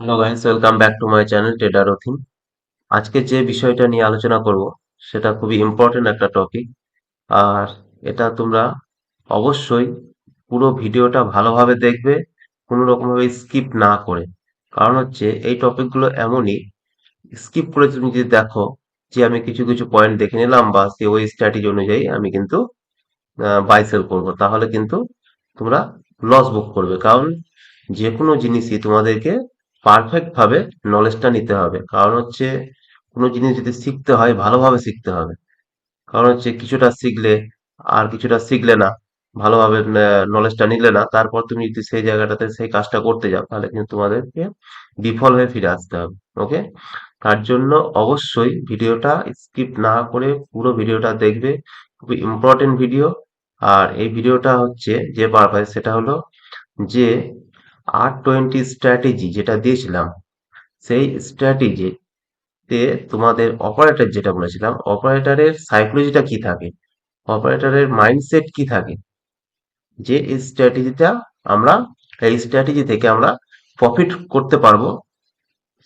Hello guys welcome back to my channel trader Rathin আজকে যে বিষয়টা নিয়ে আলোচনা করব, সেটা খুবই ইম্পর্টেন্ট একটা টপিক আর এটা তোমরা অবশ্যই পুরো ভিডিওটা ভালোভাবে দেখবে, কোনো রকমভাবে স্কিপ না করে। কারণ হচ্ছে, এই টপিকগুলো এমনই স্কিপ করে তুমি যদি দেখো যে আমি কিছু কিছু পয়েন্ট দেখে নিলাম বা সে ওই স্ট্র্যাটেজি অনুযায়ী আমি কিন্তু বাই সেল করব, তাহলে কিন্তু তোমরা লস বুক করবে। কারণ যে কোনো জিনিসই তোমাদেরকে পারফেক্ট ভাবে নলেজটা নিতে হবে। কারণ হচ্ছে কোনো জিনিস যদি শিখতে হয়, ভালোভাবে শিখতে হবে। কারণ হচ্ছে কিছুটা শিখলে আর কিছুটা শিখলে না, ভালোভাবে নলেজটা নিলে না, তারপর তুমি যদি সেই জায়গাটাতে সেই কাজটা করতে যাও, তাহলে কিন্তু তোমাদেরকে বিফল হয়ে ফিরে আসতে হবে। ওকে তার জন্য অবশ্যই ভিডিওটা স্কিপ না করে পুরো ভিডিওটা দেখবে। খুবই ইম্পর্টেন্ট ভিডিও আর এই ভিডিওটা হচ্ছে যে পারপাস সেটা হলো যে আর টোয়েন্টি স্ট্র্যাটেজি যেটা দিয়েছিলাম, সেই স্ট্র্যাটেজিতে তোমাদের অপারেটর যেটা বলেছিলাম অপারেটরের সাইকোলজিটা কি থাকে? অপারেটরের মাইন্ডসেট কি থাকে? যে স্ট্র্যাটেজিটা আমরা, এই স্ট্র্যাটেজি থেকে আমরা প্রফিট করতে পারব,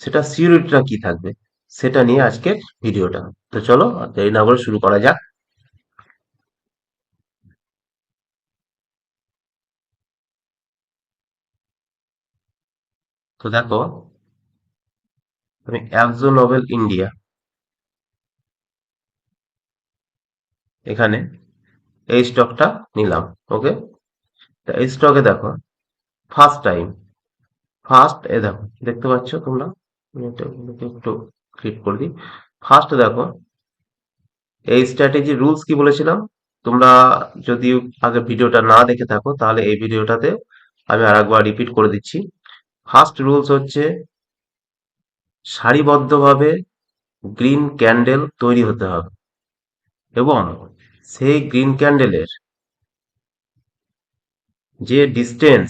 সেটা সিউরিটিটা কি থাকবে, সেটা নিয়ে আজকের ভিডিওটা তো চলো দেরি না করে শুরু করা যাক। তো দেখো আমি অ্যাবজো নোবেল ইন্ডিয়া। এখানে এই স্টকটা নিলাম, ওকে? তা এই স্টকে দেখো ফার্স্ট টাইম ফার্স্ট এ দেখো, দেখতে পাচ্ছ তোমরা? একটু ক্লিক করে দিই। ফার্স্ট দেখো, এই স্ট্র্যাটেজি রুলস কি বলেছিলাম? তোমরা যদি আগে ভিডিওটা না দেখে থাকো, তাহলে এই ভিডিওটাতে আমি আর একবার রিপিট করে দিচ্ছি। ফার্স্ট রুলস হচ্ছে সারিবদ্ধভাবে গ্রিন ক্যান্ডেল তৈরি হতে হবে। এবং সেই গ্রিন ক্যান্ডেলের যে ডিস্টেন্স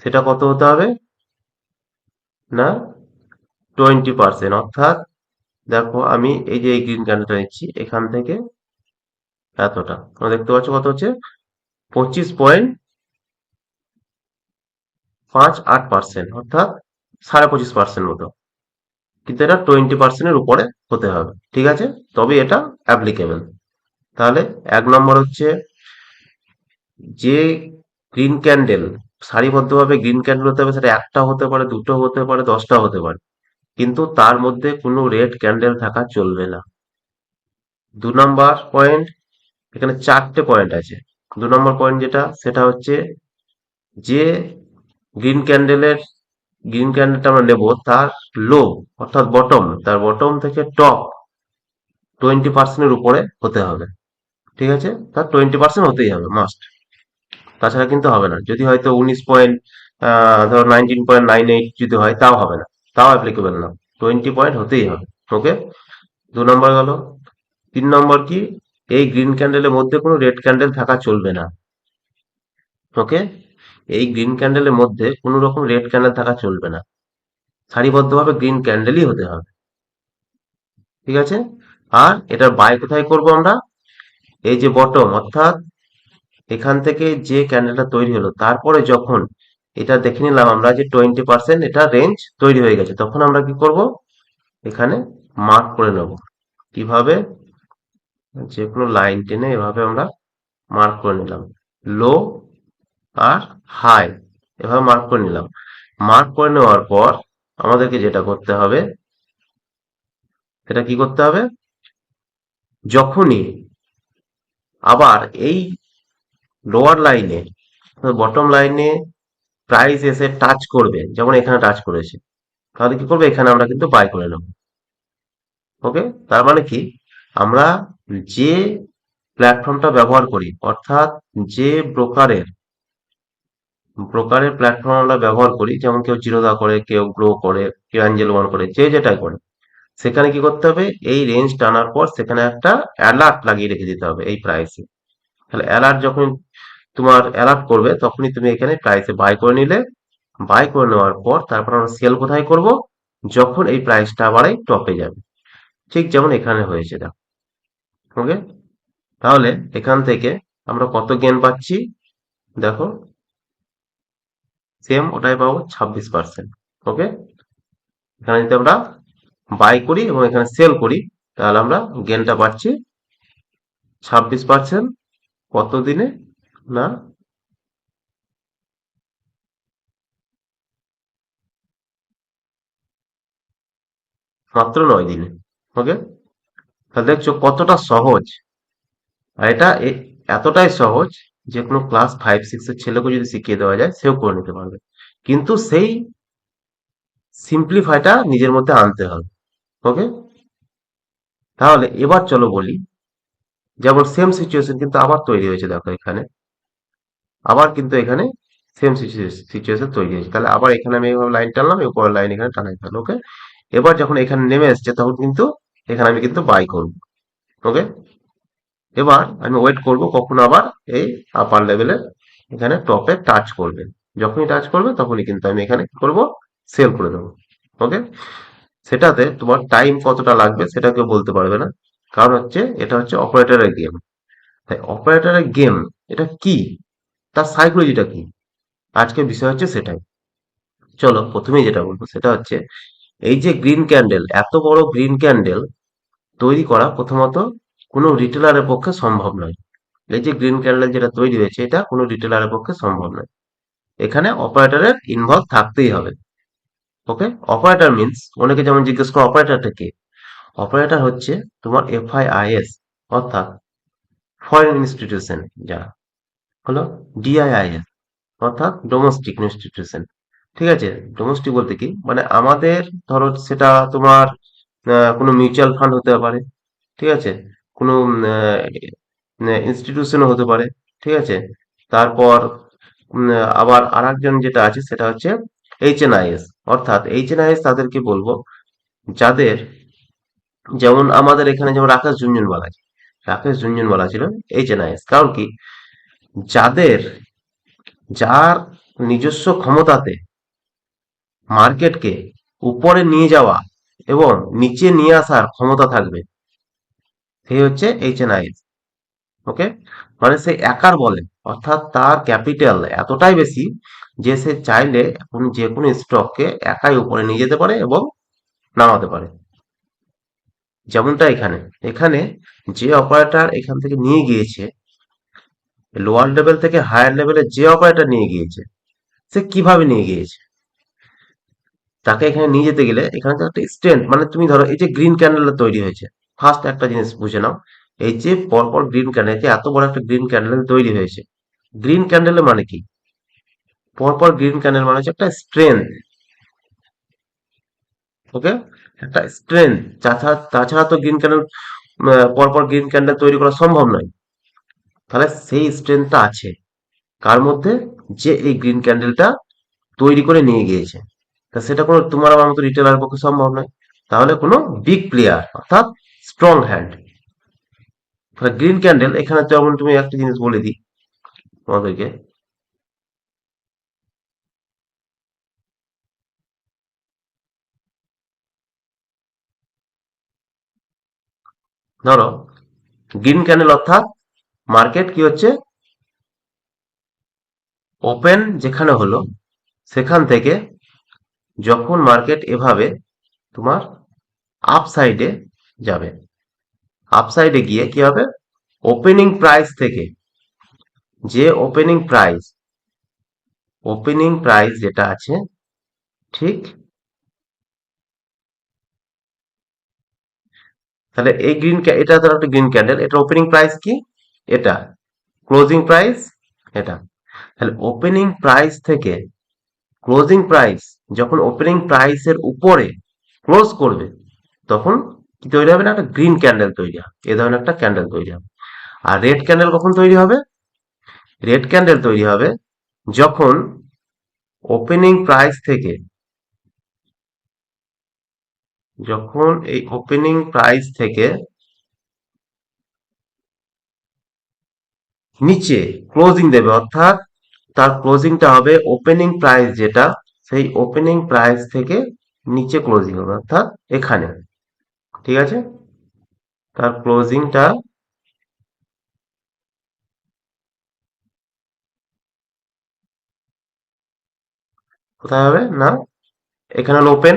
সেটা কত হতে হবে? না টোয়েন্টি পার্সেন্ট অর্থাৎ দেখো, আমি এই যে এই গ্রিন ক্যান্ডেলটা নিচ্ছি, এখান থেকে এতটা। তোমরা দেখতে পাচ্ছ কত হচ্ছে? পঁচিশ পয়েন্ট পাঁচ, আট পার্সেন্ট অর্থাৎ সাড়ে পঁচিশ পার্সেন্ট মতো। কিন্তু এটা টোয়েন্টি পার্সেন্টের উপরে হতে হবে, ঠিক আছে? তবে এটা অ্যাপ্লিকেবল তাহলে এক নম্বর হচ্ছে যে গ্রিন ক্যান্ডেল সারিবদ্ধভাবে গ্রিন ক্যান্ডেল হতে হবে, সেটা একটা হতে পারে, দুটো হতে পারে, দশটা হতে পারে। কিন্তু তার মধ্যে কোনো রেড ক্যান্ডেল থাকা চলবে না। দু নম্বর পয়েন্ট এখানে চারটে পয়েন্ট আছে। দু নম্বর পয়েন্ট যেটা, সেটা হচ্ছে যে গ্রিন ক্যান্ডেলের, গ্রিন ক্যান্ডেলটা আমরা নেব তার লো অর্থাৎ বটম তার বটম থেকে টপ টোয়েন্টি পার্সেন্টের উপরে হতে হবে। ঠিক আছে? তার টোয়েন্টি পার্সেন্ট হতেই হবে মাস্ট তাছাড়া কিন্তু হবে না। যদি হয়তো উনিশ পয়েন্ট ধরো নাইনটিন পয়েন্ট নাইন এইট যদি হয়, তাও হবে না। তাও অ্যাপ্লিকেবল না। টোয়েন্টি পয়েন্ট হতেই হবে। ওকে দু নম্বর গেল। তিন নম্বর কি? এই গ্রিন ক্যান্ডেলের মধ্যে কোনো রেড ক্যান্ডেল থাকা চলবে না। ওকে এই গ্রিন ক্যান্ডেলের মধ্যে কোনো রকম রেড ক্যান্ডেল থাকা চলবে না। সারিবদ্ধভাবে গ্রিন ক্যান্ডেলই হতে হবে। ঠিক আছে? আর এটার বাই কোথায় করব আমরা? এই যে বটম অর্থাৎ এখান থেকে যে ক্যান্ডেলটা তৈরি হলো, তারপরে যখন এটা দেখে নিলাম আমরা যে টোয়েন্টি পার্সেন্ট এটা রেঞ্জ তৈরি হয়ে গেছে, তখন আমরা কি করব? এখানে মার্ক করে নেব। কীভাবে? যে কোনো লাইন টেনে এভাবে আমরা মার্ক করে নিলাম। লো আর হাই। এভাবে মার্ক করে নিলাম। মার্ক করে নেওয়ার পর আমাদেরকে যেটা করতে হবে সেটা কি করতে হবে? যখনই আবার এই লোয়ার লাইনে বটম লাইনে প্রাইস এসে টাচ করবে, যেমন এখানে টাচ করেছে, তাহলে কি করবে? এখানে আমরা কিন্তু বাই করে নেব। ওকে তার মানে কি? আমরা যে প্ল্যাটফর্মটা ব্যবহার করি, অর্থাৎ যে ব্রোকারের ব্রোকারের প্ল্যাটফর্ম আমরা ব্যবহার করি, যেমন কেউ জিরোদা করে, কেউ গ্রো করে, কেউ অ্যাঞ্জেল ওয়ান করে, যে যেটাই করে। সেখানে কি করতে হবে? এই রেঞ্জ টানার পর সেখানে একটা অ্যালার্ট লাগিয়ে রেখে দিতে হবে এই প্রাইসে তাহলে অ্যালার্ট যখন তোমার অ্যালার্ট করবে, তখনই তুমি এখানে প্রাইসে বাই করে নিলে। বাই করে নেওয়ার পর তারপর আমরা সেল কোথায় করব? যখন এই প্রাইসটা আবার এই টপে যাবে। ঠিক যেমন এখানে হয়েছে, দেখো। ওকে তাহলে এখান থেকে আমরা কত গেন পাচ্ছি? দেখো সেম ওটাই পাবো ছাব্বিশ পার্সেন্ট ওকে এখানে যদি আমরা বাই করি এবং এখানে সেল করি, তাহলে আমরা গেনটা পাচ্ছি ছাব্বিশ পার্সেন্ট কত দিনে না? মাত্র নয় দিনে ওকে তাহলে দেখছ কতটা সহজ। আর এটা এতটাই সহজ যে কোনো ক্লাস ফাইভ সিক্স এর ছেলেকে যদি শিখিয়ে দেওয়া যায়, সেও করে নিতে পারবে। কিন্তু সেই সিম্পলিফাইটা নিজের মধ্যে আনতে হবে। ওকে তাহলে এবার চলো বলি, যেমন সেম সিচুয়েশন কিন্তু আবার তৈরি হয়েছে দেখো এখানে। আবার কিন্তু এখানে সেম সিচুয়েশন তৈরি হয়েছে। তাহলে আবার এখানে আমি এইভাবে লাইন টানলাম এই উপরের লাইন এখানে টানাই ফেলো ওকে এবার যখন এখানে নেমে এসছে, তখন কিন্তু এখানে আমি কিন্তু বাই করব ওকে এবার আমি ওয়েট করব কখন আবার এই আপার লেভেলে এখানে টপে টাচ করবে। যখনই টাচ করবে তখনই কিন্তু আমি এখানে কি করব? সেল করে দেবো। ওকে সেটাতে তোমার টাইম কতটা লাগবে সেটা কেউ বলতে পারবে না। কারণ হচ্ছে এটা হচ্ছে অপারেটরের গেম তাই অপারেটরের গেম এটা কি? তার সাইকোলজিটা কি? আজকের বিষয় হচ্ছে সেটাই। চলো প্রথমেই যেটা বলব সেটা হচ্ছে এই যে গ্রিন ক্যান্ডেল এত বড় গ্রিন ক্যান্ডেল তৈরি করা প্রথমত কোনো রিটেলারের পক্ষে সম্ভব নয়। এই যে গ্রিন ক্যান্ডেল যেটা তৈরি হয়েছে, এটা কোনো রিটেলারের পক্ষে সম্ভব নয়। এখানে অপারেটরের ইনভলভ থাকতেই হবে। ওকে অপারেটর মিন্স অনেকে যেমন জিজ্ঞেস করে অপারেটরটা কে? অপারেটর হচ্ছে তোমার এফআইআইএস অর্থাৎ ফরেন ইনস্টিটিউশন যারা হলো ডিআইআইএস অর্থাৎ ডোমেস্টিক ইনস্টিটিউশন ঠিক আছে? ডোমেস্টিক বলতে কি? মানে আমাদের ধরো সেটা তোমার কোনো মিউচুয়াল ফান্ড হতে পারে। ঠিক আছে? কোনো ইনস্টিটিউশনও হতে পারে, ঠিক আছে? তারপর আবার আরেকজন যেটা আছে সেটা হচ্ছে এইচএনআইএস অর্থাৎ এইচএনআইএস তাদেরকে বলব, যাদের, যেমন আমাদের এখানে যেমন রাকেশ ঝুনঝুনওয়ালা রাকেশ ঝুনঝুনওয়ালা ছিল এইচএনআইএস কারণ কি? যাদের, যার নিজস্ব ক্ষমতাতে মার্কেটকে উপরে নিয়ে যাওয়া এবং নিচে নিয়ে আসার ক্ষমতা থাকবে সেই হচ্ছে এইচএনআইএস ওকে মানে সে একার বলে, অর্থাৎ তার ক্যাপিটাল এতটাই বেশি যে সে চাইলে এখন যে কোনো স্টককে একাই উপরে নিয়ে যেতে পারে এবং নামাতে পারে। যেমনটা এখানে এখানে যে অপারেটর এখান থেকে নিয়ে গিয়েছে লোয়ার লেভেল থেকে হায়ার লেভেলে যে অপারেটর নিয়ে গিয়েছে, সে কীভাবে নিয়ে গিয়েছে? তাকে এখানে নিয়ে যেতে গেলে এখানে একটা স্ট্রেন্থ মানে তুমি ধরো এই যে গ্রিন ক্যান্ডেলটা তৈরি হয়েছে ফার্স্ট একটা জিনিস বুঝে নাও এই যে পরপর গ্রিন ক্যান্ডেল যে এত বড় একটা গ্রিন ক্যান্ডেল তৈরি হয়েছে। গ্রিন ক্যান্ডেলের মানে কি? পরপর গ্রিন ক্যান্ডেল মানে হচ্ছে একটা স্ট্রেংথ ওকে একটা স্ট্রেংথ তাছাড়া তাছাড়া তো গ্রিন ক্যান্ডেল পরপর গ্রিন ক্যান্ডেল তৈরি করা সম্ভব নয়। তাহলে সেই স্ট্রেংথটা আছে। কার মধ্যে? যে এই গ্রিন ক্যান্ডেলটা তৈরি করে নিয়ে গিয়েছে। তা সেটা কোনো তোমার আমার মতো রিটেলার পক্ষে সম্ভব নয়। তাহলে কোনো বিগ প্লেয়ার অর্থাৎ স্ট্রং হ্যান্ড গ্রিন ক্যান্ডেল এখানে যেমন তুমি একটা জিনিস বলে দিই তোমাদেরকে। ধরো গ্রিন ক্যান্ডেল অর্থাৎ মার্কেট কি হচ্ছে? ওপেন যেখানে হলো, সেখান থেকে যখন মার্কেট এভাবে তোমার আপ সাইডে যাবে। আপ সাইডে গিয়ে কি হবে? ওপেনিং প্রাইস থেকে, যে ওপেনিং প্রাইস ওপেনিং প্রাইস যেটা আছে, ঠিক? তাহলে এই গ্রিন এটা ধরো একটা গ্রিন ক্যান্ডেল এটা ওপেনিং প্রাইস কি? এটা। ক্লোজিং প্রাইস এটা। তাহলে ওপেনিং প্রাইস থেকে ক্লোজিং প্রাইস যখন ওপেনিং প্রাইসের উপরে ক্লোজ করবে, তখন কি তৈরি হবে না, একটা গ্রিন ক্যান্ডেল তৈরি হবে, এ ধরনের একটা ক্যান্ডেল তৈরি হবে। আর রেড ক্যান্ডেল কখন তৈরি হবে? রেড ক্যান্ডেল তৈরি হবে যখন ওপেনিং প্রাইস থেকে, যখন এই ওপেনিং প্রাইস থেকে নিচে ক্লোজিং দেবে, অর্থাৎ তার ক্লোজিংটা হবে ওপেনিং প্রাইস যেটা, সেই ওপেনিং প্রাইস থেকে নিচে ক্লোজিং হবে, অর্থাৎ এখানে। ঠিক আছে? তার ক্লোজিংটা কোথায় হবে? না? এখানে ওপেন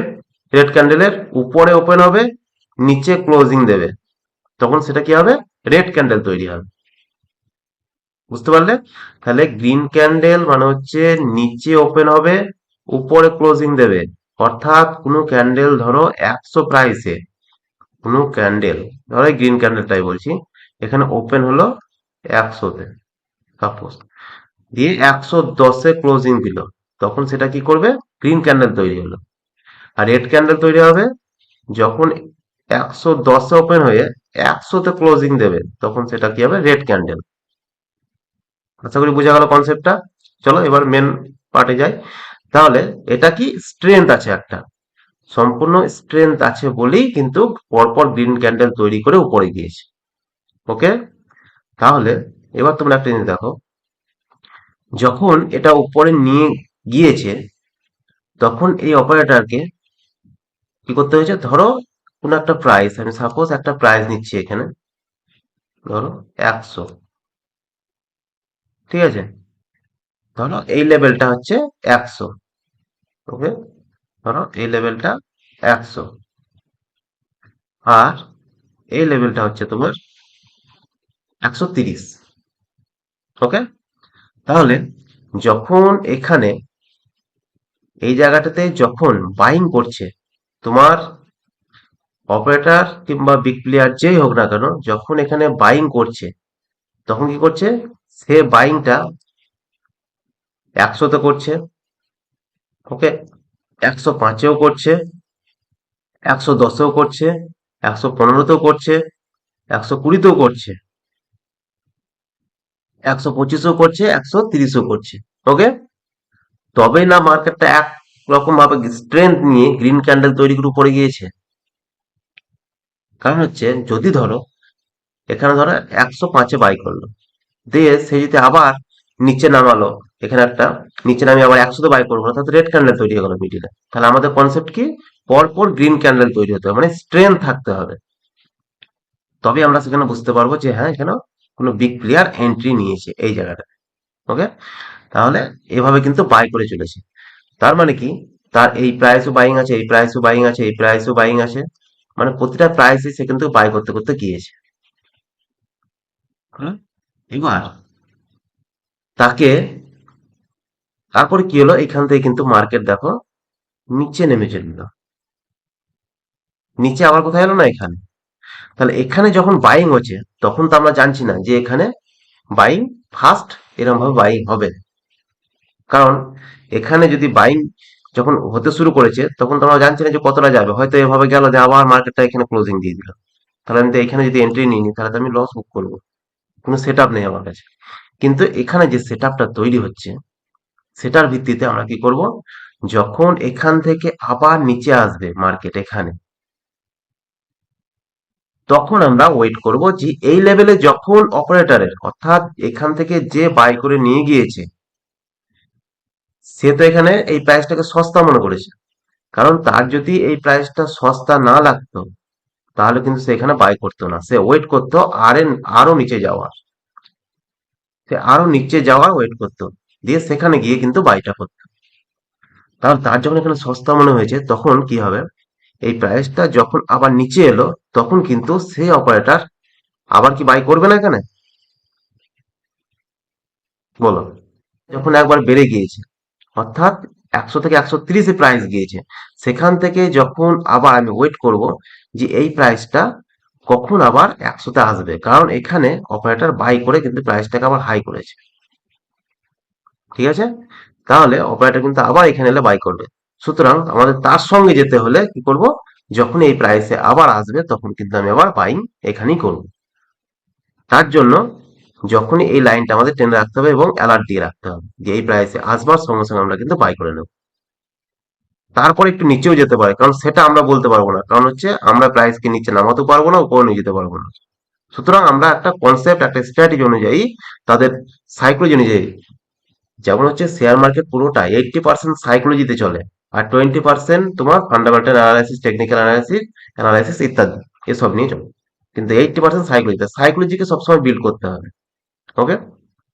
রেড ক্যান্ডেলের উপরে ওপেন হবে, নিচে ক্লোজিং দেবে। তখন সেটা কি হবে? রেড ক্যান্ডেল তৈরি হবে। বুঝতে পারলে? তাহলে গ্রিন ক্যান্ডেল মানে হচ্ছে নিচে ওপেন হবে, উপরে ক্লোজিং দেবে। অর্থাৎ কোনো ক্যান্ডেল ধরো একশো প্রাইসে কোনো ক্যান্ডেল ধরো গ্রিন ক্যান্ডেলটাই বলছি, এখানে ওপেন হলো একশোতে সাপোজ দিয়ে একশো দশে ক্লোজিং দিল, তখন সেটা কি করবে? গ্রিন ক্যান্ডেল তৈরি হলো। আর রেড ক্যান্ডেল তৈরি হবে, যখন একশো দশে ওপেন হয়ে একশোতে ক্লোজিং দেবে, তখন সেটা কি হবে? রেড ক্যান্ডেল আশা করি বোঝা গেল কনসেপ্টটা চলো এবার মেন পার্টে যাই। তাহলে এটা কি? স্ট্রেংথ আছে একটা। সম্পূর্ণ স্ট্রেংথ আছে বলেই কিন্তু পরপর গ্রিন ক্যান্ডেল তৈরি করে উপরে গিয়েছে। ওকে তাহলে এবার তোমরা একটা জিনিস দেখো। যখন এটা উপরে নিয়ে গিয়েছে, তখন এই অপারেটরকে কি করতে হয়েছে? ধরো কোনো একটা প্রাইস আমি সাপোজ একটা প্রাইস নিচ্ছি এখানে। ধরো একশো। ঠিক আছে? ধরো এই লেভেলটা হচ্ছে একশো। ওকে ধরো এই লেভেলটা একশো। আর এই লেভেলটা হচ্ছে তোমার একশো তিরিশ। ওকে? তাহলে যখন এখানে এই জায়গাটাতে যখন বাইং করছে, তোমার অপারেটর কিংবা বিগ প্লেয়ার যেই হোক না কেন, যখন এখানে বাইং করছে, তখন কি করছে? সে বাইংটা একশোতে করছে। ওকে? একশো পাঁচেও করছে, একশো দশেও করছে, একশো পনেরোতেও করছে, একশো কুড়িতেও করছে, একশো পঁচিশও করছে, একশো তিরিশও করছে ওকে তবেই না মার্কেটটা এক রকম ভাবে স্ট্রেংথ নিয়ে গ্রিন ক্যান্ডেল তৈরি করে উপরে গিয়েছে। কারণ হচ্ছে যদি ধরো, এখানে ধরো একশো পাঁচে বাই করল, দিয়ে সে যদি আবার নিচে নামালো এখানে একটা, নিচে আমি আবার একশোতে বাই করব না রেড ক্যান্ডেল তৈরি হয়ে গেল মিডিলে। তাহলে আমাদের কনসেপ্ট কি? পরপর গ্রিন ক্যান্ডেল তৈরি হতে হবে মানে স্ট্রেংথ থাকতে হবে। তবে আমরা সেখানে বুঝতে পারব যে হ্যাঁ এখানে কোনো বিগ প্লেয়ার এন্ট্রি নিয়েছে এই জায়গাটা। ওকে তাহলে এভাবে কিন্তু বাই করে চলেছে। তার মানে কি? তার এই প্রাইসও বাইং আছে, এই প্রাইসও বাইং আছে, এই প্রাইসও বাইং আছে। মানে প্রতিটা প্রাইসে সে কিন্তু বাই করতে করতে গিয়েছে? এবার তাকে তারপরে কি হলো? এখান থেকে কিন্তু মার্কেট দেখো, নিচে নেমে চলল নিচে আবার কোথায় এলো না এখানে? তাহলে এখানে যখন বাইং হচ্ছে, তখন তো আমরা জানছি না যে এখানে বাইং ফার্স্ট এরকম ভাবে বাইং হবে। কারণ এখানে যদি বাইং যখন হতে শুরু করেছে, তখন তো আমরা জানছি না যে কতটা যাবে। হয়তো এভাবে গেল যে আবার মার্কেটটা এখানে ক্লোজিং দিয়ে দিল। তাহলে আমি তো এখানে যদি এন্ট্রি নিই, তাহলে তো আমি লস বুক করব। কোনো সেট নেই আমার কাছে। কিন্তু এখানে যে সেট তৈরি হচ্ছে সেটার ভিত্তিতে আমরা কি করব? যখন এখান থেকে আবার নিচে আসবে মার্কেট এখানে, তখন আমরা ওয়েট করব যে এই লেভেলে যখন অপারেটরের অর্থাৎ এখান থেকে যে বাই করে নিয়ে গিয়েছে, সে তো এখানে এই প্রাইসটাকে সস্তা মনে করেছে। কারণ তার যদি এই প্রাইসটা সস্তা না লাগতো, তাহলে কিন্তু সে এখানে বাই করতো না। সে ওয়েট করতো আর আরও নিচে যাওয়ার। সে আরও নিচে যাওয়ার ওয়েট করতো। দিয়ে সেখানে গিয়ে কিন্তু বাইটা করতো তাহলে তার যখন এখানে সস্তা মনে হয়েছে, তখন কি হবে? এই প্রাইসটা যখন আবার নিচে এলো, তখন কিন্তু সেই অপারেটার আবার কি বাই করবে না এখানে? বলো। যখন একবার বেড়ে গিয়েছে, অর্থাৎ একশো থেকে একশো তিরিশে প্রাইস গিয়েছে, সেখান থেকে যখন আবার আমি ওয়েট করব যে এই প্রাইসটা কখন আবার একশোতে আসবে, কারণ এখানে অপারেটর বাই করে কিন্তু প্রাইসটাকে আবার হাই করেছে। ঠিক আছে? তাহলে অপারেটর কিন্তু আবার এখানে এলে বাই করবে। সুতরাং আমাদের তার সঙ্গে যেতে হলে কি করব? যখন এই প্রাইসে আবার আসবে, তখন কিন্তু আমি আবার বাইং এখানেই করব। তার জন্য যখনই এই লাইনটা আমাদের টেনে রাখতে হবে এবং অ্যালার্ট দিয়ে রাখতে হবে যে এই প্রাইসে আসবার সঙ্গে সঙ্গে আমরা কিন্তু বাই করে নেব। তারপর একটু নিচেও যেতে পারে, কারণ সেটা আমরা বলতে পারব না। কারণ হচ্ছে আমরা প্রাইসকে নিচে নামাতে পারব না, উপরে নিয়ে যেতে পারব না। সুতরাং আমরা একটা কনসেপ্ট একটা স্ট্র্যাটেজি অনুযায়ী তাদের সাইকোলজি অনুযায়ী যেমন হচ্ছে শেয়ার মার্কেট পুরোটা এইটটি পার্সেন্ট সাইকোলজিতে চলে আর টোয়েন্টি পার্সেন্ট তোমার fundamental analysis technical analysis analysis ইত্যাদি, এসব নিয়ে চলে। কিন্তু এইটটি পার্সেন্ট সাইকোলজিতে সাইকোলজিকে সবসময় বিল্ড করতে হবে ওকে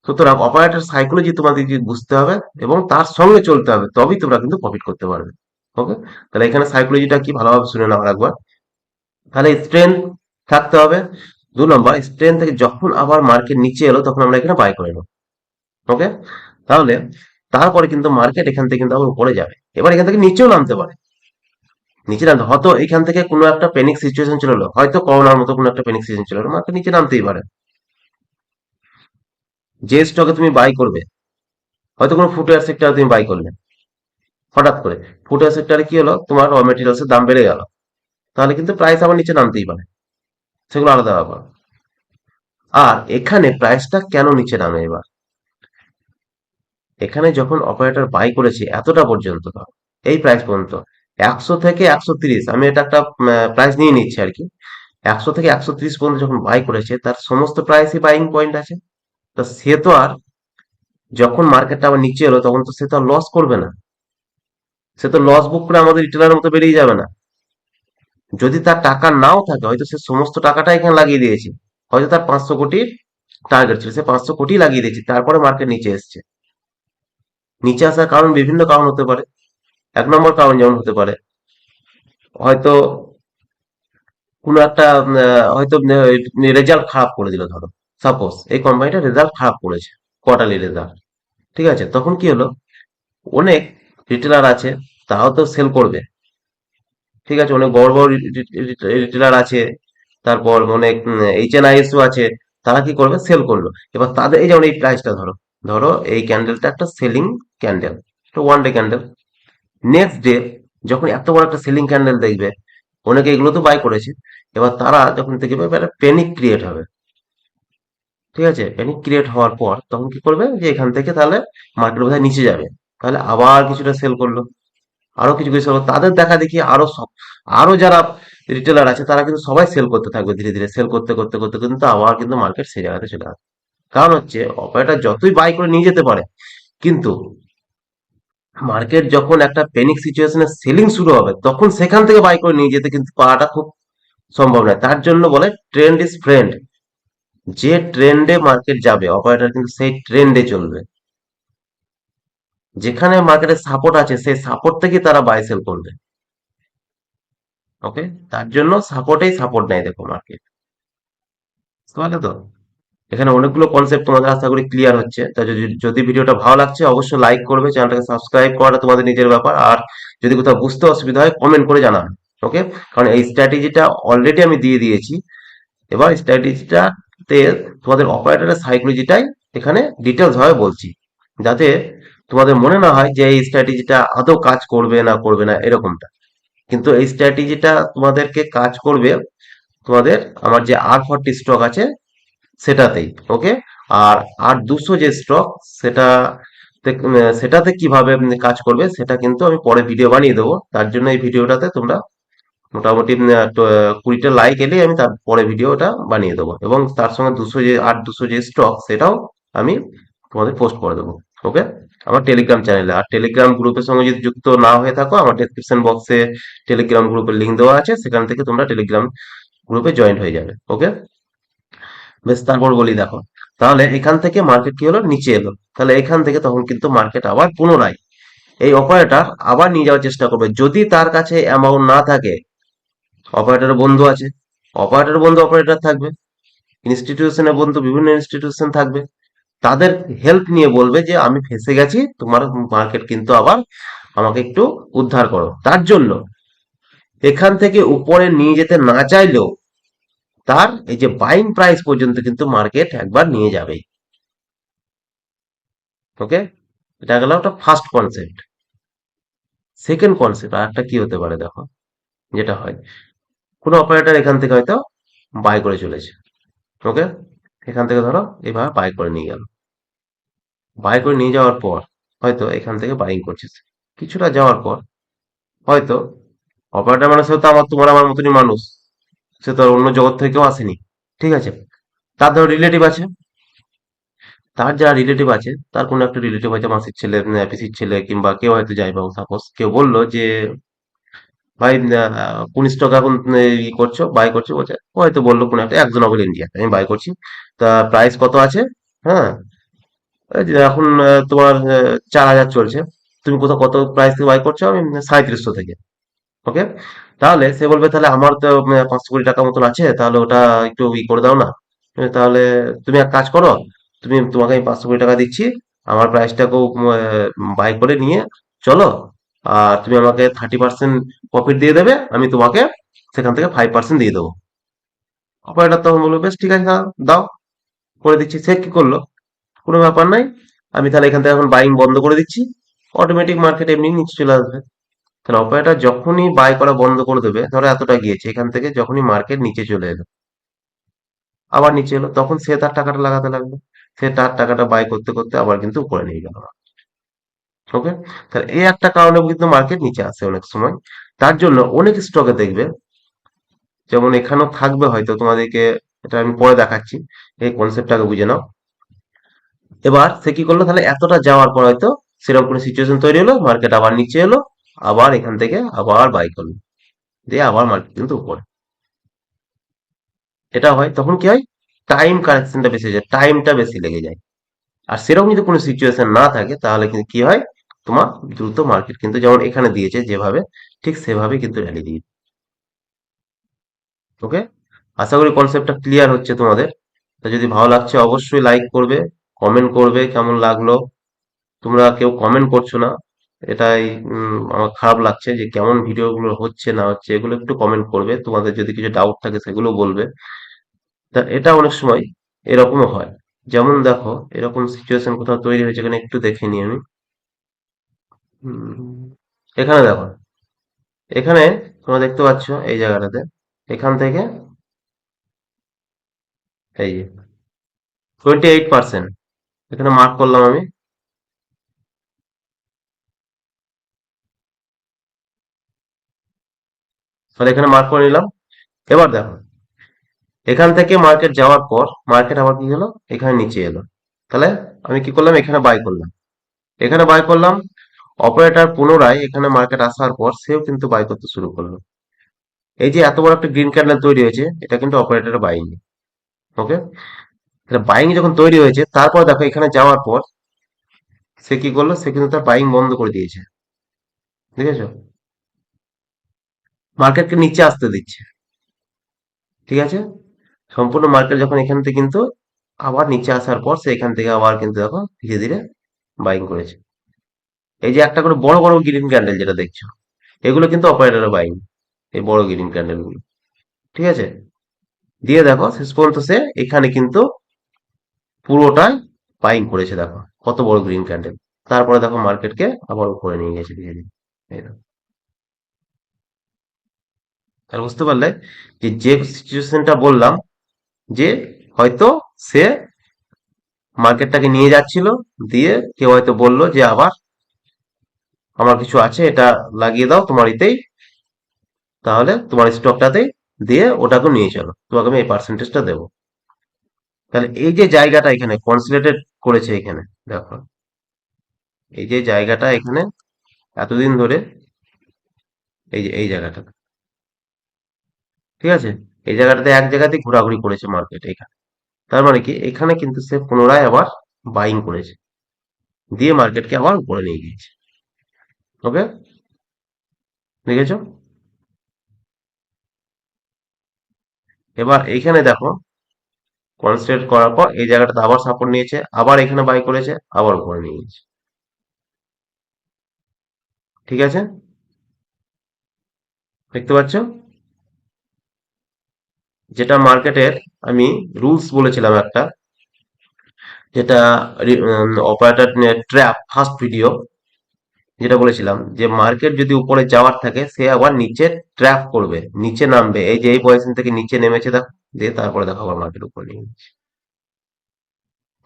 সুতরাং অপারেটর সাইকোলজি তোমাদেরকে বুঝতে হবে এবং তার সঙ্গে চলতে হবে, তবেই তোমরা কিন্তু প্রফিট করতে পারবে ওকে তাহলে এখানে সাইকোলজিটা কি ভালোভাবে শুনে নাও একবার। তাহলে স্ট্রেংথ থাকতে হবে। দু নম্বর স্ট্রেংথ থেকে যখন আবার মার্কেট নিচে এলো, তখন আমরা এখানে বাই করে নেব ওকে তাহলে তারপরে কিন্তু মার্কেট এখান থেকে কিন্তু আবার উপরে যাবে। এবার এখান থেকে নিচেও নামতে পারে। নিচে নামতে, হয়তো এখান থেকে কোনো একটা প্যানিক সিচুয়েশন চলে হয়তো করোনার মতো কোনো একটা প্যানিক সিচুয়েশন চলে মার্কেট নিচে নামতেই পারে। যে স্টকে তুমি বাই করবে, হয়তো কোনো ফুটওয়্যার সেক্টরে তুমি বাই করলে। হঠাৎ করে ফুটওয়্যার সেক্টরে কি হলো? তোমার র মেটেরিয়ালসের দাম বেড়ে গেল। তাহলে কিন্তু প্রাইস আবার নিচে নামতেই পারে। সেগুলো আলাদা ব্যাপার। আর এখানে প্রাইসটা কেন নিচে নামে এবার? এখানে যখন অপারেটর বাই করেছে এতটা পর্যন্ত, এই প্রাইস পর্যন্ত, একশো থেকে একশো তিরিশ, আমি এটা একটা প্রাইস নিয়ে নিচ্ছি আর কি, একশো থেকে একশো তিরিশ পর্যন্ত যখন বাই করেছে, তার সমস্ত প্রাইসই বাইং পয়েন্ট আছে। তো সে তো আর যখন মার্কেটটা আবার নিচে এলো, তখন তো সে তো আর লস করবে না। সে তো লস বুক করে আমাদের রিটেলারের মতো বেরিয়ে যাবে না। যদি তার টাকা নাও থাকে, হয়তো সে সমস্ত টাকাটা এখানে লাগিয়ে দিয়েছে। হয়তো তার পাঁচশো কোটির টার্গেট ছিল, সে পাঁচশো কোটি লাগিয়ে দিয়েছে, তারপরে মার্কেট নিচে এসছে। নিচে আসার কারণ বিভিন্ন কারণ হতে পারে। এক নম্বর কারণ যেমন হতে পারে, হয়তো কোনো একটা হয়তো রেজাল্ট খারাপ করে দিল ধরো। সাপোজ এই কোম্পানিটা রেজাল্ট খারাপ করেছে কোয়ার্টারলি রেজাল্ট ঠিক আছে, তখন কি হলো? অনেক রিটেলার আছে, তারাও তো সেল করবে। ঠিক আছে, অনেক বড় বড় রিটেলার আছে, তারপর অনেক এইচএনআইএসও আছে, তারা কি করবে? সেল করল। এবার তাদের এই যেমন এই প্রাইসটা ধরো ধরো এই ক্যান্ডেলটা একটা সেলিং ক্যান্ডেল একটা one day candle next day যখন এত বড় একটা সেলিং ক্যান্ডেল দেখবে, অনেকে এগুলো তো বাই করেছে, এবার তারা যখন দেখবে এবার প্যানিক ক্রিয়েট হবে। ঠিক আছে? প্যানিক ক্রিয়েট হওয়ার পর তখন কি করবে? যে এখান থেকে তাহলে মার্কেট বোধহয় নিচে যাবে। তাহলে আবার কিছুটা সেল করল। আরও কিছু কিছু তাদের দেখা দেখি আরও সব, আরও যারা রিটেলার আছে তারা কিন্তু সবাই সেল করতে থাকবে ধীরে ধীরে। সেল করতে করতে করতে কিন্তু আবার কিন্তু মার্কেট সেই জায়গাতে চলে আসবে। কারণ হচ্ছে অপারেটর যতই বাই করে নিয়ে যেতে পারে, কিন্তু মার্কেট যখন একটা প্যানিক সিচুয়েশনে সেলিং শুরু হবে, তখন সেখান থেকে বাই করে নিয়ে যেতে কিন্তু পাওয়াটা খুব সম্ভব নয়। তার জন্য বলে ট্রেন্ড ইজ ফ্রেন্ড যে ট্রেন্ডে মার্কেট যাবে অপারেটর কিন্তু সেই ট্রেন্ডে চলবে। যেখানে মার্কেটে সাপোর্ট আছে, সেই সাপোর্ট থেকে তারা বাই সেল করবে। ওকে তার জন্য সাপোর্টেই সাপোর্ট নেয় দেখো মার্কেট বুঝতে পারলে তো এখানে অনেকগুলো কনসেপ্ট তোমাদের আশা করি ক্লিয়ার হচ্ছে। তা যদি যদি ভিডিওটা ভালো লাগছে, অবশ্যই লাইক করবে, চ্যানেলটাকে সাবস্ক্রাইব করাটা তোমাদের নিজের ব্যাপার। আর যদি কোথাও বুঝতে অসুবিধা হয় কমেন্ট করে জানাবে ওকে কারণ এই স্ট্র্যাটেজিটা অলরেডি আমি দিয়ে দিয়েছি। এবার স্ট্র্যাটেজিটাতে তোমাদের অপারেটরের সাইকোলজিটাই এখানে ডিটেলস ভাবে বলছি। যাতে তোমাদের মনে না হয় যে এই স্ট্র্যাটেজিটা আদৌ কাজ করবে না করবে না, এরকমটা। কিন্তু এই স্ট্র্যাটেজিটা তোমাদেরকে কাজ করবে, তোমাদের আমার যে আর ফর্টি স্টক আছে সেটাতেই ওকে আর আর দুশো যে স্টক সেটা সেটাতে কীভাবে কাজ করবে, সেটা কিন্তু আমি পরে ভিডিও বানিয়ে দেবো। তার জন্য এই ভিডিওটাতে তোমরা মোটামুটি কুড়িটা লাইক এলেই আমি তার পরে ভিডিওটা বানিয়ে দেবো। এবং তার সঙ্গে দুশো যে আট দুশো যে স্টক সেটাও আমি তোমাদের পোস্ট করে দেবো ওকে আমার টেলিগ্রাম চ্যানেলে আর টেলিগ্রাম গ্রুপের সঙ্গে যদি যুক্ত না হয়ে থাকো, আমার ডেসক্রিপশন বক্সে টেলিগ্রাম গ্রুপের লিঙ্ক দেওয়া আছে, সেখান থেকে তোমরা টেলিগ্রাম গ্রুপে জয়েন হয়ে যাবে ওকে বেশ তারপর বলি দেখো। তাহলে এখান থেকে মার্কেট কি হলো? নিচে এলো। তাহলে এখান থেকে তখন কিন্তু মার্কেট আবার পুনরায়। এই অপারেটর আবার নিয়ে যাওয়ার চেষ্টা করবে। যদি তার কাছে অ্যামাউন্ট না থাকে অপারেটর বন্ধু আছে। অপারেটর বন্ধু অপারেটর থাকবে। ইনস্টিটিউশনের বন্ধু বিভিন্ন ইনস্টিটিউশন থাকবে। তাদের হেল্প নিয়ে বলবে যে, আমি ফেসে গেছি, তোমার মার্কেট কিন্তু আবার আমাকে একটু উদ্ধার করো। তার জন্য এখান থেকে উপরে নিয়ে যেতে না চাইলেও তার এই যে বাইং প্রাইস পর্যন্ত কিন্তু মার্কেট একবার নিয়ে যাবে। ওকে এটা গেল একটা ফার্স্ট কনসেপ্ট সেকেন্ড কনসেপ্ট আর একটা কি হতে পারে দেখো, যেটা হয়। কোনো অপারেটর এখান থেকে হয়তো বাই করে চলেছে। ওকে এখান থেকে ধরো এইভাবে বাই করে নিয়ে গেল। বাই করে নিয়ে যাওয়ার পর হয়তো এখান থেকে বাইং করছে। কিছুটা যাওয়ার পর হয়তো অপারেটর মানে সে তো আমার, তোমার আমার মতনই মানুষ। সে তো অন্য জগৎ থেকেও আসেনি, ঠিক আছে? তার ধরো রিলেটিভ আছে। তার যারা রিলেটিভ আছে, তার কোনো একটা রিলেটিভ হয়তো মাসির ছেলে পিসির ছেলে, কিংবা কেউ হয়তো যাই পাবো সাপোজ কেউ বলল যে, ভাই কোন স্টক এখন ই করছ বাই করছ? বলছে, ও হয়তো বলল কোনো একটা, একজন অবল ইন্ডিয়া আমি বাই করছি। তা প্রাইস কত আছে? হ্যাঁ? এখন তোমার চার হাজার চলছে। তুমি কোথাও কত প্রাইস থেকে বাই করছ? আমি সাঁত্রিশশো থেকে ওকে তাহলে সে বলবে, তাহলে আমার তো পাঁচশো কোটি টাকা মতন আছে, তাহলে ওটা একটু ই করে দাও না। তাহলে তুমি এক কাজ করো, তুমি তোমাকে আমি পাঁচশো কোটি টাকা দিচ্ছি, আমার প্রাইসটাকেও বাই করে নিয়ে চলো। আর তুমি আমাকে থার্টি পার্সেন্ট প্রফিট দিয়ে দেবে, আমি তোমাকে সেখান থেকে ফাইভ পার্সেন্ট দিয়ে দেবো। অপারেটর তখন বলল, বেশ, ঠিক আছে, দাও করে দিচ্ছি। সে কি করল? কোনো ব্যাপার নাই। আমি তাহলে এখান থেকে এখন বাইং বন্ধ করে দিচ্ছি। অটোমেটিক মার্কেট এমনি নিচে চলে আসবে। তাহলে অপারেটর যখনই বাই করা বন্ধ করে দেবে, ধরো এতটা গিয়েছে, এখান থেকে যখনই মার্কেট নিচে চলে এলো, আবার নিচে এলো, তখন সে তার টাকাটা লাগাতে লাগল, সে তার টাকাটা বাই করতে করতে আবার কিন্তু উপরে নিয়ে গেল ওকে তাহলে এই একটা কারণে কিন্তু মার্কেট নিচে আসে অনেক সময়, তার জন্য অনেক স্টকে দেখবে, যেমন এখানেও থাকবে হয়তো, তোমাদেরকে এটা আমি পরে দেখাচ্ছি, এই কনসেপ্টটাকে বুঝে নাও, এবার সে কি করল, তাহলে এতটা যাওয়ার পর হয়তো সেরকম কোনো সিচুয়েশন তৈরি হলো মার্কেট আবার নিচে এলো আবার এখান থেকে আবার বাই করল। দিয়ে আবার মার্কেট কিন্তু উপরে। এটা হয়, তখন কি হয়? টাইম কারেকশনটা বেশি যায় টাইমটা বেশি লেগে যায়। আর সেরকম যদি কোনো সিচুয়েশন না থাকে, তাহলে কিন্তু কি হয়? তোমার দ্রুত মার্কেট কিন্তু যেমন এখানে দিয়েছে, যেভাবে, ঠিক সেভাবে কিন্তু র্যালি দিয়ে। ওকে আশা করি কনসেপ্টটা ক্লিয়ার হচ্ছে তোমাদের। তা যদি ভালো লাগছে, অবশ্যই লাইক করবে কমেন্ট করবে কেমন লাগল। তোমরা কেউ কমেন্ট করছ না। এটাই আমার খারাপ লাগছে যে কেমন ভিডিওগুলো হচ্ছে, না হচ্ছে, এগুলো একটু কমেন্ট করবে। তোমাদের যদি কিছু ডাউট থাকে সেগুলো বলবে। তা এটা অনেক সময় এরকমও হয়। যেমন দেখো, এরকম সিচুয়েশন কোথাও তৈরি হয়েছে এখানে একটু দেখে নিই আমি। এখানে দেখো। এখানে তোমরা দেখতে পাচ্ছ এই জায়গাটাতে। এখান থেকে এই যে টোয়েন্টি এইট পার্সেন্ট এখানে মার্ক করলাম আমি। তাহলে এখানে মার্ক করে নিলাম। এবার দেখো, এখান থেকে মার্কেট যাওয়ার পর মার্কেট আবার কি হলো? এখানে নিচে এলো। তাহলে আমি কি করলাম? এখানে বাই করলাম। এখানে বাই করলাম অপারেটর পুনরায় এখানে মার্কেট আসার পর সেও কিন্তু বাই করতে শুরু করল। এই যে এত বড় একটা গ্রিন ক্যান্ডেল তৈরি হয়েছে, এটা কিন্তু অপারেটরের বাইং ওকে তাহলে বাইং যখন তৈরি হয়েছে, তারপর দেখো এখানে যাওয়ার পর সে কি করল? সে কিন্তু তার বাইং বন্ধ করে দিয়েছে। দেখেছ? মার্কেটকে নিচে আসতে দিচ্ছে। ঠিক আছে? সম্পূর্ণ মার্কেট যখন এখান থেকে কিন্তু আবার নিচে আসার পর সে এখান থেকে আবার কিন্তু দেখো ধীরে ধীরে বাইং করেছে। এই যে একটা করে বড় বড় গ্রিন ক্যান্ডেল যেটা দেখছ, এগুলো কিন্তু অপারেটরের বাইং এই বড় গ্রিন ক্যান্ডেলগুলো। ঠিক আছে? দিয়ে দেখো, শেষ পর্যন্ত সে এখানে কিন্তু পুরোটাই বাইং করেছে দেখো, কত বড় গ্রিন ক্যান্ডেল তারপরে দেখো মার্কেটকে আবার উপরে নিয়ে গেছে ধীরে ধীরে। তাহলে বুঝতে পারলে যে যে সিচুয়েশনটা বললাম, যে হয়তো সে মার্কেটটাকে নিয়ে যাচ্ছিল, দিয়ে কেউ হয়তো বলল যে আবার আমার কিছু আছে, এটা লাগিয়ে দাও তোমার ইতেই। তাহলে তোমার স্টকটাতেই দিয়ে ওটাকে নিয়ে চলো। তোমাকে আমি এই পার্সেন্টেজটা দেবো। তাহলে এই যে জায়গাটা এখানে কনসিলেটেড করেছে এখানে, দেখো। এই যে জায়গাটা এখানে এতদিন ধরে, এই যে, এই জায়গাটা। ঠিক আছে? এই জায়গাটাতে এক জায়গাতে ঘোরাঘুরি করেছে মার্কেট এখানে তার মানে কি? এখানে কিন্তু সে পুনরায় আবার বাইং করেছে। দিয়ে মার্কেটকে আবার উপরে নিয়ে গিয়েছে। ওকে দেখেছ? এবার এইখানে দেখো কনসেন্ট্রেট করার পর এই জায়গাটাতে আবার সাপোর্ট নিয়েছে, আবার এখানে বাই করেছে, আবার উপরে নিয়ে গেছে ঠিক আছে? দেখতে পাচ্ছ? যেটা মার্কেটের আমি রুলস বলেছিলাম একটা, যেটা অপারেটর ট্র্যাপ, ফার্স্ট ভিডিও, যেটা বলেছিলাম যে মার্কেট যদি উপরে যাওয়ার থাকে, সে আবার নিচে ট্র্যাপ করবে, নিচে নামবে। এই যে এই পজিশন থেকে নিচে নেমেছে দেখো, দিয়ে তারপরে দেখো আবার মার্কেট উপরে নিয়ে গেছে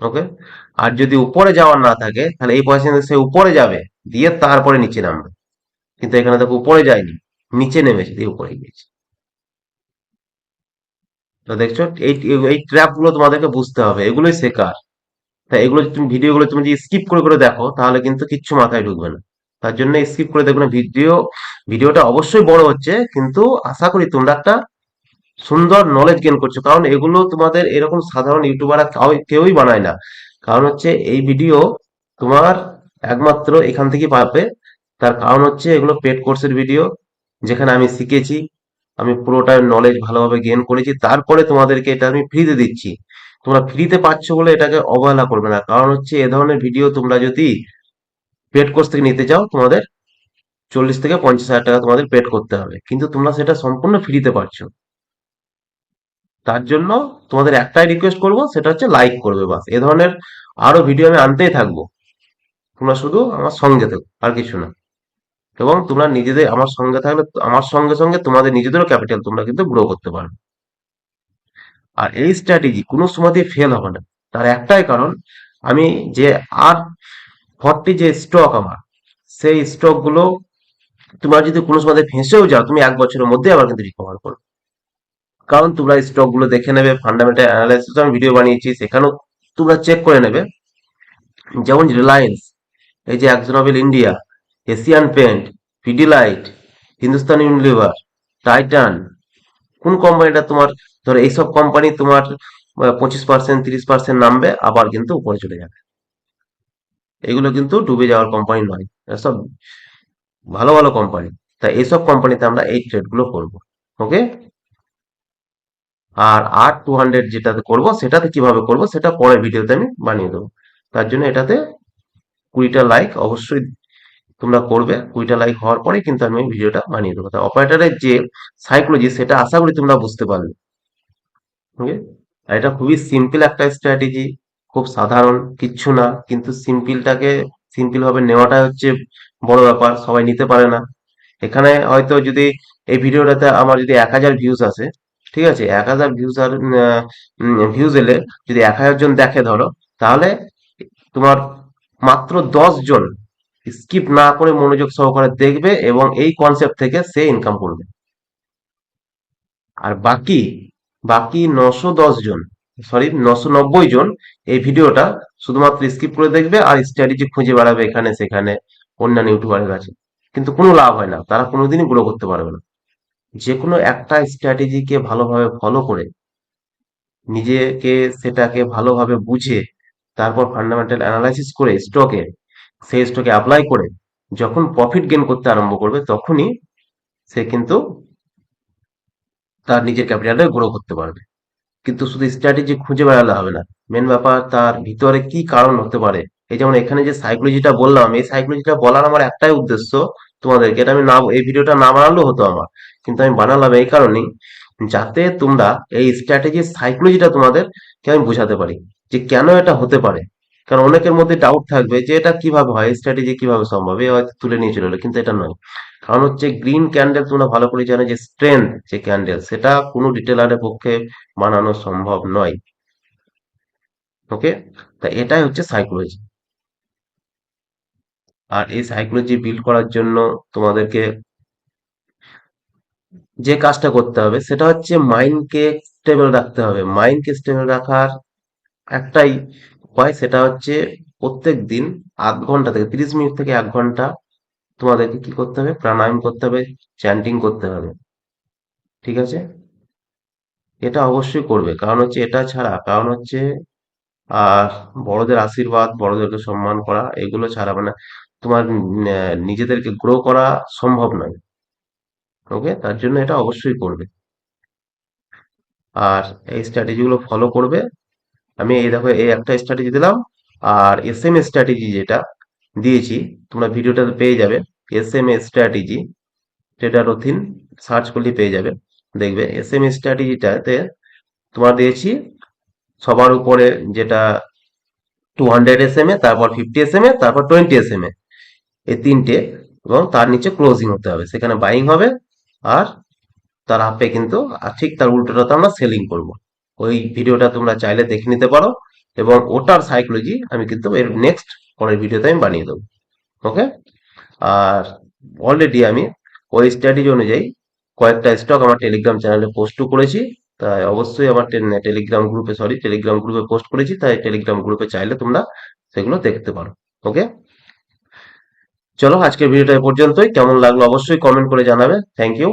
ওকে আর যদি উপরে যাওয়ার না থাকে, তাহলে এই পজিশন সে উপরে যাবে, দিয়ে তারপরে নিচে নামবে। কিন্তু এখানে দেখো উপরে যায়নি, নিচে নেমেছে, দিয়ে উপরে গিয়েছে। তো দেখছ? এই এই ট্র্যাপগুলো তোমাদেরকে বুঝতে হবে। এগুলোই শেখার। তা এগুলো তুমি, ভিডিওগুলো তুমি যদি স্কিপ করে করে দেখো, তাহলে কিন্তু কিচ্ছু মাথায় ঢুকবে না। তার জন্য স্কিপ করে দেখবে না। ভিডিও, ভিডিওটা অবশ্যই বড় হচ্ছে, কিন্তু আশা করি তোমরা একটা সুন্দর নলেজ গেইন করছ। কারণ এগুলো তোমাদের এরকম সাধারণ ইউটিউবাররা কেউই বানায় না। কারণ হচ্ছে এই ভিডিও তোমার একমাত্র এখান থেকেই পাবে। তার কারণ হচ্ছে এগুলো পেড কোর্সের ভিডিও যেখানে আমি শিখেছি। আমি পুরোটা নলেজ ভালোভাবে গেন করেছি। তারপরে তোমাদেরকে এটা আমি ফ্রিতে দিচ্ছি। তোমরা ফ্রিতে পাচ্ছ বলে এটাকে অবহেলা করবে না। কারণ হচ্ছে এ ধরনের ভিডিও তোমরা যদি পেড কোর্স থেকে নিতে চাও, তোমাদের চল্লিশ থেকে পঞ্চাশ হাজার টাকা তোমাদের পেড করতে হবে। কিন্তু তোমরা সেটা সম্পূর্ণ ফ্রিতে পাচ্ছ। তার জন্য তোমাদের একটাই রিকোয়েস্ট করব, সেটা হচ্ছে লাইক করবে বাস। এ ধরনের আরও ভিডিও আমি আনতেই থাকব। তোমরা শুধু আমার সঙ্গে থেকো, আর কিছু না। এবং তোমরা নিজেদের, আমার সঙ্গে থাকলে আমার সঙ্গে সঙ্গে তোমাদের নিজেদেরও ক্যাপিটাল তোমরা কিন্তু গ্রো করতে পারবে। আর এই স্ট্র্যাটেজি কোনো সময়তেই ফেল হবে না। তার একটাই কারণ, আমি যে আর ফর্টি যে স্টক আমার, সেই স্টকগুলো তোমরা যদি কোনো সময় ফেঁসেও যাও, তুমি এক বছরের মধ্যে আবার কিন্তু রিকভার করো কারণ তোমরা স্টকগুলো দেখে নেবে ফান্ডামেন্টাল অ্যানালাইসিস আমি ভিডিও বানিয়েছি, সেখানেও তোমরা চেক করে নেবে। যেমন রিলায়েন্স এই যে একজনাবেল India Asian paint Pidilite Hindustan Unilever Titan কোন কোম্পানিটা তোমার, ধরো এইসব কোম্পানি তোমার পঁচিশ পার্সেন্ট তিরিশ পার্সেন্ট নামবে, আবার কিন্তু উপরে চলে যাবে। এগুলো কিন্তু ডুবে যাওয়ার কোম্পানি নয়। এসব ভালো ভালো কোম্পানি তাই এইসব কোম্পানিতে আমরা এই ট্রেডগুলো করব। ওকে আর আর টু হান্ড্রেড যেটাতে করব, সেটাতে কীভাবে করব, সেটা পরের ভিডিওতে আমি বানিয়ে দেবো। তার জন্য এটাতে কুড়িটা লাইক অবশ্যই তোমরা করবে, কুড়িটা লাইক হওয়ার পরে কিন্তু আমি ভিডিওটা বানিয়ে দেবো। অপারেটরের যে সাইকোলজি সেটা আশা করি তোমরা বুঝতে পারবে। আর এটা খুবই সিম্পল একটা স্ট্র্যাটেজি খুব সাধারণ, কিচ্ছু না। কিন্তু সিম্পলটাকে সিম্পল ভাবে নেওয়াটা হচ্ছে বড় ব্যাপার, সবাই নিতে পারে না। এখানে হয়তো যদি এই ভিডিওটাতে আমার যদি এক হাজার ভিউজ আসে, ঠিক আছে? এক হাজার ভিউজ আর ভিউজ এলে যদি এক হাজার জন দেখে ধরো, তাহলে তোমার মাত্র দশ জন স্কিপ না করে মনোযোগ সহকারে দেখবে এবং এই কনসেপ্ট থেকে সে ইনকাম করবে। আর বাকি বাকি নশো দশ জন সরি নশো নব্বই জন এই ভিডিওটা শুধুমাত্র স্কিপ করে দেখবে আর স্ট্র্যাটেজি খুঁজে বেড়াবে এখানে, সেখানে, অন্যান্য ইউটিউবারের কাছে। কিন্তু কোনো লাভ হয় না, তারা কোনোদিনই গ্রো করতে পারবে না। যে কোনো একটা স্ট্র্যাটেজিকে ভালোভাবে ফলো করে, নিজেকে সেটাকে ভালোভাবে বুঝে, তারপর ফান্ডামেন্টাল অ্যানালাইসিস করে স্টকে সেই স্টকে অ্যাপ্লাই করে যখন প্রফিট গেন করতে আরম্ভ করবে, তখনই সে কিন্তু তার নিজের ক্যাপিটালে গ্রো করতে পারবে। কিন্তু শুধু স্ট্র্যাটেজি খুঁজে বেড়ালে হবে না। মেন ব্যাপার তার ভিতরে কি কারণ হতে পারে? এই যেমন এখানে যে সাইকোলজিটা বললাম, এই সাইকোলজিটা বলার আমার একটাই উদ্দেশ্য তোমাদেরকে। এটা আমি না, এই ভিডিওটা না বানালেও হতো আমার। কিন্তু আমি বানালাম এই কারণেই যাতে তোমরা এই স্ট্র্যাটেজির সাইকোলজিটা তোমাদেরকে আমি বোঝাতে পারি যে কেন এটা হতে পারে। কারণ অনেকের মধ্যে ডাউট থাকবে যে এটা কীভাবে হয় স্ট্র্যাটেজি কীভাবে সম্ভব? এ হয়তো তুলে নিয়ে চলে কিন্তু এটা নয়। কারণ হচ্ছে গ্রিন ক্যান্ডেল তোমরা ভালো করে জানো যে স্ট্রেংথ যে ক্যান্ডেল সেটা কোনো রিটেলারের পক্ষে বানানো সম্ভব নয়। ওকে তা এটাই হচ্ছে সাইকোলজি আর এই সাইকোলজি বিল্ড করার জন্য তোমাদেরকে যে কাজটা করতে হবে, সেটা হচ্ছে মাইন্ডকে স্টেবল রাখতে হবে। মাইন্ডকে স্টেবল রাখার একটাই উপায় সেটা হচ্ছে প্রত্যেক দিন আধ ঘণ্টা থেকে, তিরিশ মিনিট থেকে এক ঘণ্টা তোমাদেরকে কি করতে হবে? প্রাণায়াম করতে হবে চ্যান্টিং করতে হবে। ঠিক আছে? এটা অবশ্যই করবে। কারণ হচ্ছে এটা ছাড়া, কারণ হচ্ছে, আর বড়দের আশীর্বাদ, বড়দেরকে সম্মান করা, এগুলো ছাড়া মানে তোমার নিজেদেরকে গ্রো করা সম্ভব নয়। ওকে তার জন্য এটা অবশ্যই করবে। আর এই স্ট্র্যাটেজিগুলো ফলো করবে। আমি এই দেখো, এই একটা স্ট্র্যাটেজি দিলাম, আর এস এম স্ট্র্যাটেজি যেটা দিয়েছি, তোমরা ভিডিওটা পেয়ে যাবে। S M strategy trader Rathin search করলে পেয়ে যাবে। দেখবে এস এম স্ট্র্যাটেজিটাতে তোমার দিয়েছি, সবার উপরে যেটা two hundred S M A তারপর ফিফটি এস এম এ তারপর টোয়েন্টি এস এম এ এই তিনটে, এবং তার নিচে ক্লোজিং হতে হবে। সেখানে বাইং হবে, আর তার আপে কিন্তু, আর ঠিক তার উল্টোটাতে আমরা সেলিং করব। ওই ভিডিওটা তোমরা চাইলে দেখে নিতে পারো এবং ওটার সাইকোলজি আমি কিন্তু এর নেক্সট পরের ভিডিওতে আমি বানিয়ে দেবো। ওকে আর অলরেডি আমি ওই স্ট্র্যাটেজি অনুযায়ী কয়েকটা স্টক আমার টেলিগ্রাম চ্যানেলে পোস্টও করেছি। তাই অবশ্যই আমার টেলিগ্রাম গ্রুপে সরি টেলিগ্রাম গ্রুপে পোস্ট করেছি। তাই টেলিগ্রাম গ্রুপে চাইলে তোমরা সেগুলো দেখতে পারো। ওকে চলো আজকের ভিডিওটা পর্যন্তই। কেমন লাগল অবশ্যই কমেন্ট করে জানাবে। Thank you